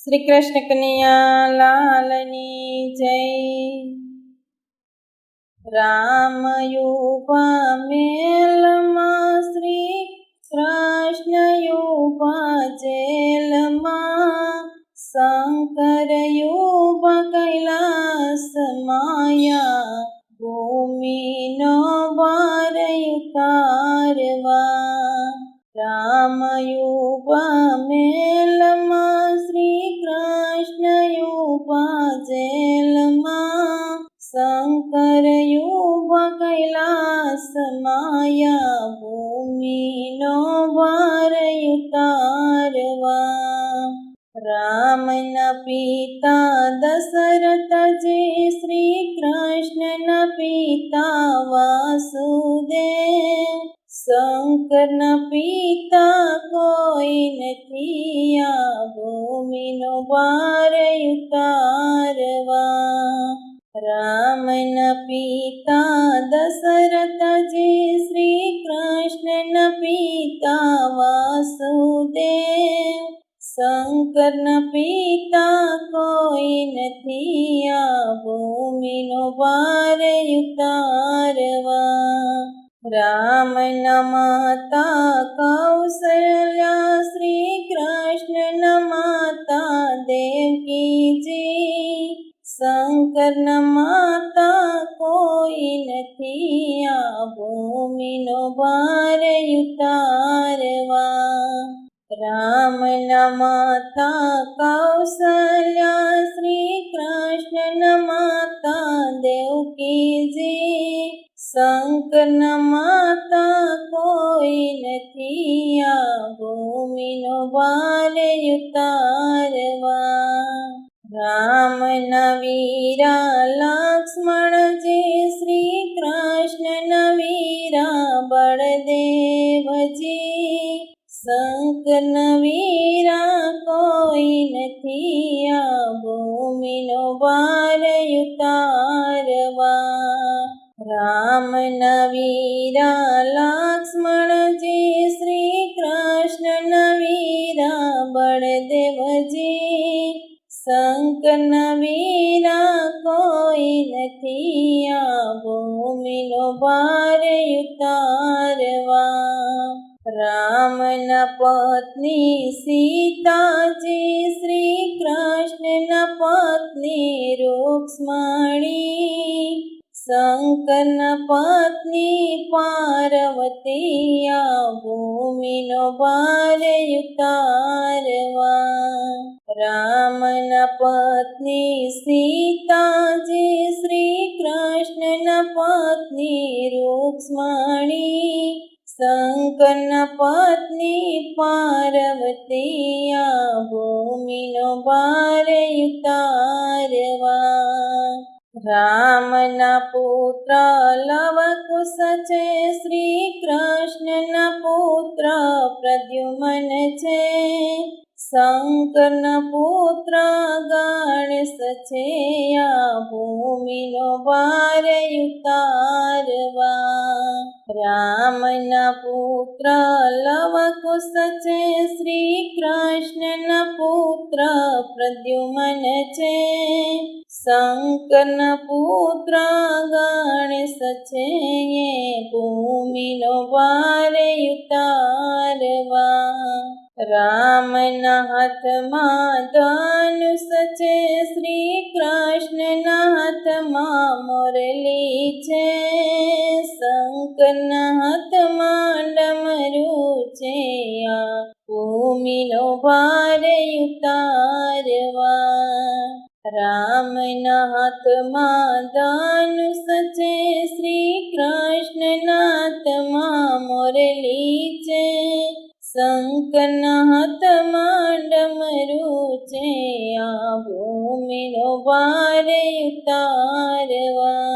શ્રી કૃષ્ણ કનૈયા લાલની જય. રામયુપા મેલમાં શ્રી કૃષ્ણ યુપા જેલમાં શંકર યુપા કૈલાસ માયા ભૂમિનો ભાર ઉતારવા રામયુપા મેલમાં જેલમાં શંકર યુપા કૈલાસ માયા ભૂમિનો ભાર ઉતારવા રામના પિતા દશરથજી શ્રી કૃષ્ણના પિતા વાસુદેવ શંકરના પિતા કોઈ નથી આ ભૂમિનો ભાર ઉતારવા પિતા દશરથજી શ્રી કૃષ્ણ પિતા વાસુદેવ શંકર પિતા કોઈ નથી આ ભૂમિનો ભાર ઉતારવા રામના માતા કૌશલ્યા શ્રી કૃષ્ણના માતા દેવકીજી શંકરના માતા કોઈ નથી આ ભૂમિનો ભાર ઉતારવા રામના માતા કૌશલ્યા શ્રી કૃષ્ણના માતા દેવકીજી શંકરના માતા કોઈ નથી આ ભૂમિનો ભાર ઉતારવા બળદેવજી શંકરના વીરા કોઈ નથી આ ભૂમિનો ભાર ઉતારવા રામ નવીરા લક્ષ્મણજી આ ભૂમિનો ભાર ઉતારવા. રામના પત્ની સીતાજી શ્રી કૃષ્ણના પત્ની રૂક્ષ્મણી. શંકરના પત્ની પાર્વતી આ ભૂમિનો ભાર ઉતારવા. રામના પત્ની સીતાજી શ્રી કૃષ્ણના પત્ની રૂક્ષ્મણી. શંકરના પત્ની પાર્વતી આ ભૂમિનો ભાર ઉતારવા. રામના પુત્ર લવકુશ છે શ્રી કૃષ્ણના પુત્ર પ્રદ્યુમન છે. શંકરના પુત્ર ગણેશ છે, આ ભૂમિનો ભાર ઉતારવા રામના પુત્ર લવકુશ છે પુત્ર પ્રદ્યુમન છે. શંકરના પુત્ર ગણેશ છે. એ ભૂમિનો ભાર ઉતારવા. રામના હાથમાં ધનુષ છે. શ્રી કૃષ્ણના હાથમાં મોરલી છે. શંકરના હાથમાં ડમરું છે. આ ભૂમિનો ભાર હાથમાં સચે શ્રી કૃષ્ણના હાથમાં મોરલી છે. શંકરના હાથમાં ડમરું છે આ ભૂમિનો ભાર ઉતારવા.